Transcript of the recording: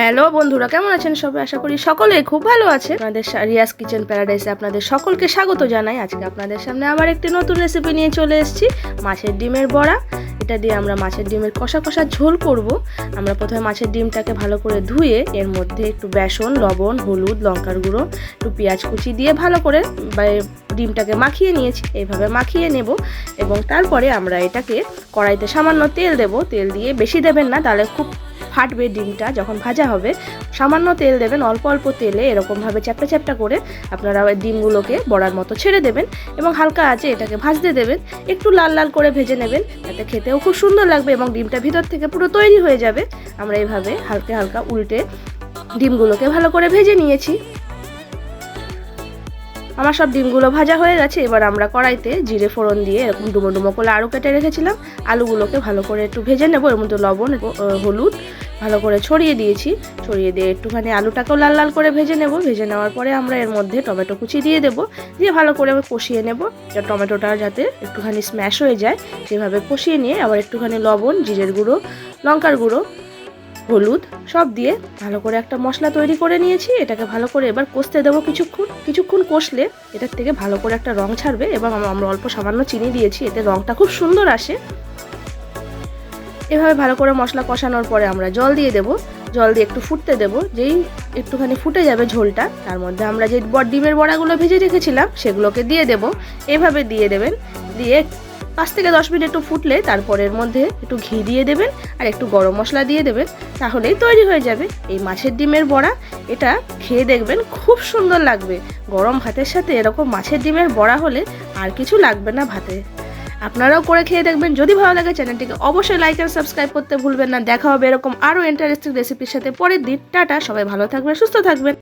Hello বন্ধুরা, কেমন আছেন সবাই? আশা করি সকলে খুব ভালো আছে আপনাদের রিয়াস কিচেন প্যারাডাইসে আপনাদের সকলকে স্বাগত জানাই। আজকে আপনাদের সামনে আবার একটি নতুন রেসিপি নিয়ে চলে এসেছি, মাছের ডিমের বড়া। এটা দিয়ে আমরা মাছের ডিমের কষা কষা ঝোল করব। আমরা প্রথমে মাছের ডিমটাকে ভালো করে ধুয়ে, এর মধ্যে একটু বেসন, লবণ, হলুদ, লঙ্কার গুঁড়ো, একটু পেঁয়াজ কুচি দিয়ে ভালো করে ডিমটাকে মাখিয়ে নিয়েছি। এইভাবে মাখিয়ে নেব এবং তারপরে আমরা এটাকে কড়াইতে সামান্য তেল দেব। তেল দিয়ে বেশি দেবেন না, তাহলে খুব ফাটবে ডিমটা যখন ভাজা হবে, সামান্য তেল দেবেন, অল্প অল্প তেলে এরকমভাবে চ্যাপটা চ্যাপটা করে আপনারা ডিমগুলোকে বড়ার মতো ছেড়ে দেবেন এবং হালকা আছে এটাকে ভাজতে দেবেন। একটু লাল লাল করে ভেজে নেবেন, তাতে খেতেও খুব সুন্দর লাগবে এবং ডিমটা ভিতর থেকে পুরো তৈরি হয়ে যাবে। আমরা এইভাবে হালকা হালকা উল্টে ডিমগুলোকে ভালো করে ভেজে নিয়েছি। আমার সব ডিমগুলো ভাজা হয়ে গেছে, এবার আমরা কড়াইতে জিরে ফোড়ন দিয়ে এরকম ডুমো ডুমো করে আলু কেটে রেখেছিলাম। আলুগুলোকে ভালো করে একটু ভেজে নেব, এর মধ্যে লবণ হলুদ ভালো করে ছড়িয়ে দিয়েছি। ছড়িয়ে দিয়ে একটুখানি আলুটাকেও লাল লাল করে ভেজে নেব। ভেজে নেওয়ার পরে আমরা এর মধ্যে টমেটো কুচি দিয়ে দেবো। দিয়ে ভালো করে কষিয়ে নেব। যা টমেটোটা যাতে একটুখানি স্ম্যাশ হয়ে যায়, সেভাবে কষিয়ে নিয়ে আবার একটুখানি লবণ, জিরের গুঁড়ো, লঙ্কার গুঁড়ো, হলুদ সব দিয়ে ভালো করে একটা মশলা তৈরি করে নিয়েছি। এটাকে ভালো করে এবার কষতে দেবো কিছুক্ষণ। কিছুক্ষণ কষলে এটার থেকে ভালো করে একটা রং ছাড়বে। এবং আমরা অল্প সামান্য চিনি দিয়েছি। এতে রংটা খুব সুন্দর আসে। এভাবে ভালো করে মশলা কষানোর পরে আমরা জল দিয়ে দেব। জল দিয়ে একটু ফুটতে দেব। যেই একটুখানি ফুটে যাবে ঝোলটা, তার মধ্যে আমরা যে ডিমের বড়াগুলো ভেজে রেখেছিলাম, সেগুলোকে দিয়ে দেব। এভাবে দিয়ে দেবেন। দিয়ে পাঁচ থেকে দশ মিনিট একটু ফুটলে তারপর এর মধ্যে একটু ঘি দিয়ে দেবেন আর একটু গরম মশলা দিয়ে দেবেন। তাহলেই তৈরি হয়ে যাবে। এই মাছের ডিমের বড়া, এটা খেয়ে দেখবেন খুব সুন্দর লাগবে। গরম ভাতের সাথে এরকম মাছের ডিমের বড়া হলে আর কিছু লাগবে না ভাতে। আপনারাও করে খেয়ে দেখবেন। যদি ভালো লাগে চ্যানেলটিকে অবশ্যই লাইক আর সাবস্ক্রাইব করতে ভুলবেন না। দেখা হবে এরকম আরও ইন্টারেস্টিং রেসিপির সাথে। পরের দিন, টাটা, সবাই ভালো থাকবেন, সুস্থ থাকবেন।